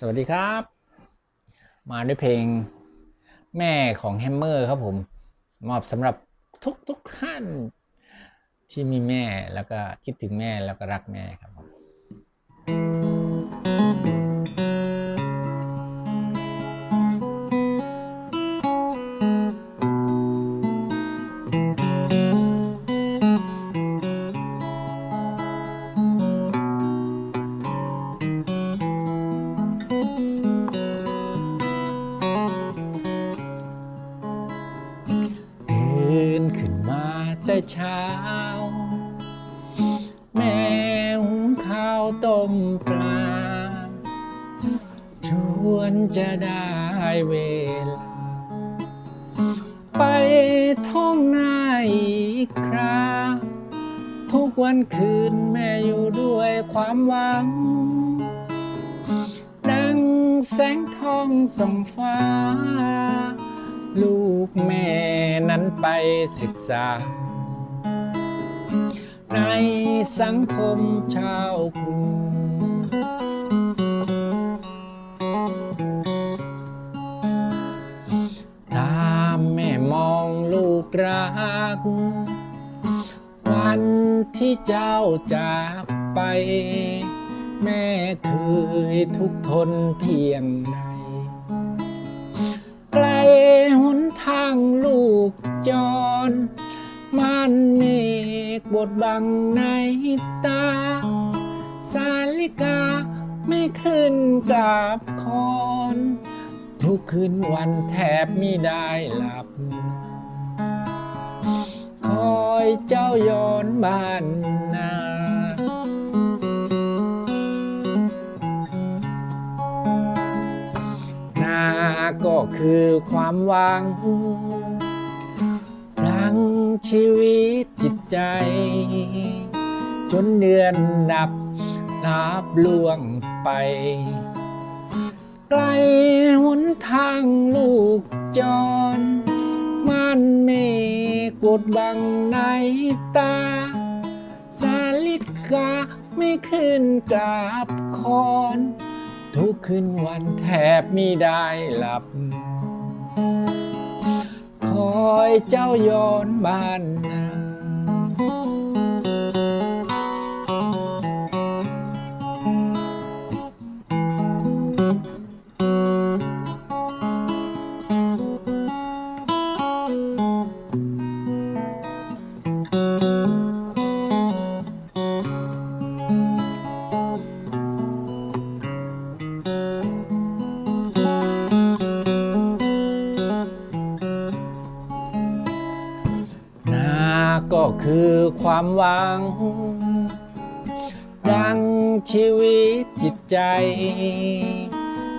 สวัสดีครับ มาด้วยเพลงแม่ของแฮมเมอร์ครับผมมอบสำหรับทุกทุกท่านที่มีแม่แล้วก็คิดถึงแม่แล้วก็รักแม่ครับ แต่เช้า แม่หุงข้าวต้มปลา ชวนจะได้เวลา ไปท่องนาอีกคราทุกวันคืนแม่อยู่ด้วยความหวัง ดังแสงทองส่องฟ้า ลูกแม่นั้นไปศึกษา ในสังคมชาวกรุงตามแม่มองลูกรัก วันที่เจ้าจากไป แม่เคยทุกทนเพียงใดไกลหนทางลูกจร มันเม ฆบดบังในตา สาลิกาไม่ขึ้นกราบคอน ทุกคืนวันแทบไม่ได้หลับ คอยเจ้าย้อนบ้านนานาก็คือความหวังดัง ชีวิตจิตใจ จนเดือนดับนับล่วงไป ไกลหนทางลูกจรมันเมฆบดบังในตา สาลิกาไม่ขึ้นกราบคอน ทุกคืนวันแทบไม่ได้หลับ คอยเคือความหวัง ดังชีวิตจิตใจ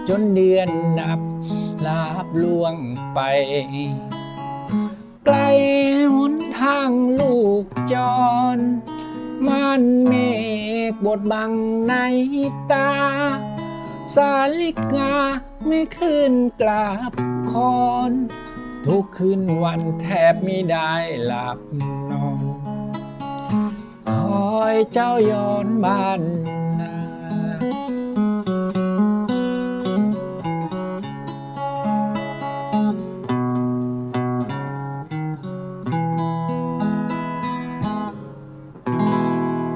จนเดือนนับลาบล่วงไป ไกลหนทางลูกจรมันเมฆบดบังในตา สาลิกาไม่ขึ้นกราบคอน ทุกคืนวันแทบไม่ได้หลับนอน เจ้าย้อนบ้านนา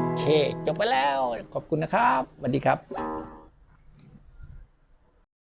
โอเคจบไปแล้ว ขอบคุณนะครับสวัสดีครับ